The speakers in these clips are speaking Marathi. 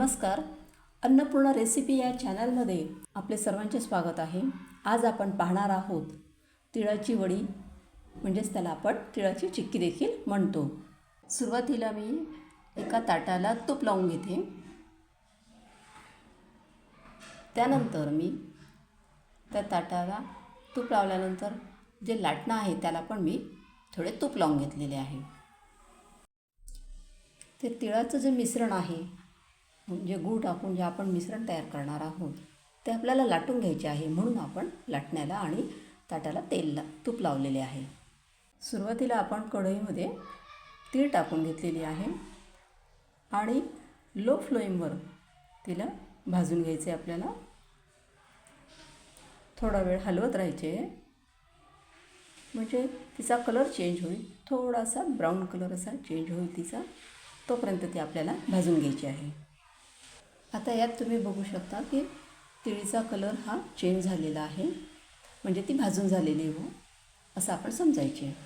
नमस्कार अन्नपूर्णा रेसिपी या चॅनलमध्ये आपले सर्वांचे स्वागत आहे. आज आपण पाहणार आहोत तिळाची वडी म्हणजेच त्याला आपण तिळाची चिक्की देखील म्हणतो. सुरुवातीला मी एका ताटाला तूप लावून घेते. त्यानंतर मी त्या ताटाला तूप लावल्यानंतर जे लाटणं आहे त्याला पण मी थोडे तूप लावून घेतलेले आहे. ते तिळाचं जे मिश्रण आहे म्हणजे गूळ टाकून जे आपण मिश्रण तयार करणार आहोत ते आपल्याला लाटून घ्यायचे आहे म्हणून आपण लाटण्याला आणि ताटाला तेल ला तूप लावलेले आहे. सुरुवातीला आपण कढईमध्ये तीळ टाकून घेतलेली आहे आणि लो फ्लेमवर तिला भाजून घ्यायचे आपल्याला. थोडा वेळ हलवत राहायचे. म्हणजे तिचा कलर चेंज होईल थोडासा ब्राऊन कलर असा चेंज होईल तिचा तोपर्यंत ती आपल्याला भाजून घ्यायची आहे. आता यात तुम्ही बघू शकता की तिळीचा कलर हा चेंज झालेला आहे. म्हणजे ती भाजून झालेली हो. असं आपण समजायचे.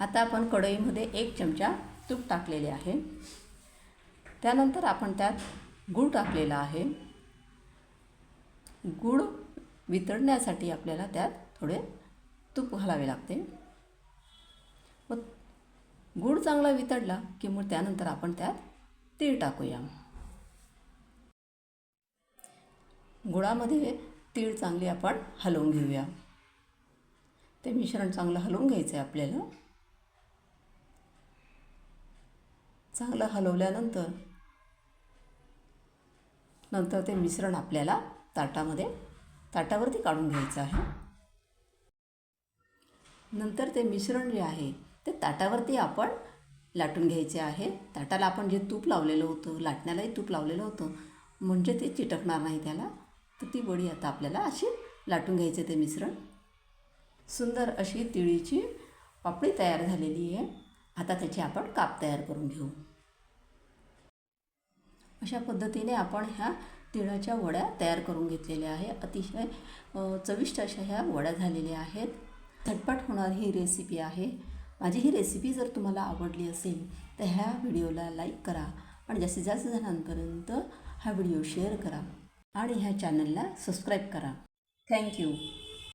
आता आपण कढईमध्ये एक चमचा तूप टाकलेले आहे. त्यानंतर आपण त्यात गूळ टाकलेला आहे. गूळ वितळण्यासाठी आपल्याला त्यात थोडे तूप घालावे लागते. मग गूळ चांगला वितळला की मग त्यानंतर आपण त्यात तीळ टाकूया. गुळामध्ये तीळ चांगली आपण हलवून घेऊया. ते मिश्रण चांगलं हलवून घ्यायचं आहे आपल्याला. चांगलं हलवल्यानंतर नंतर ते मिश्रण आपल्याला ताटामध्ये ताटावरती काढून घ्यायचं आहे. नंतर ते मिश्रण जे आहे ते ताटावरती आपण लाटून घ्यायचे आहे. ताटाला आपण जे तूप लावलेलं होतं लाटण्यालाही तूप लावलेलं होतं म्हणजे ते चिटकणार नाही त्याला. तर ती वडी आता आपल्याला अशी लाटून घ्यायचे ते मिश्रण. सुंदर अशी तिळीची पापडी तयार झालेली आहे. आता त्याची आपण काप तयार करून घेऊ. अशा पद्धतीने आपण ह्या तिळाच्या वड्या तयार करून घेतलेल्या आहे. अतिशय चविष्ट अशा ह्या वड्या झालेल्या आहेत. झटपट होणारी ही रेसिपी आहे. माझी ही रेसिपी जर तुम्हाला आवडली असेल तर ह्या व्हिडिओला लाईक करा आणि जास्तीत जास्त जणांपर्यंत हा व्हिडिओ शेअर करा. आणि ह्या चॅनलला सबस्क्राईब करा. थँक्यू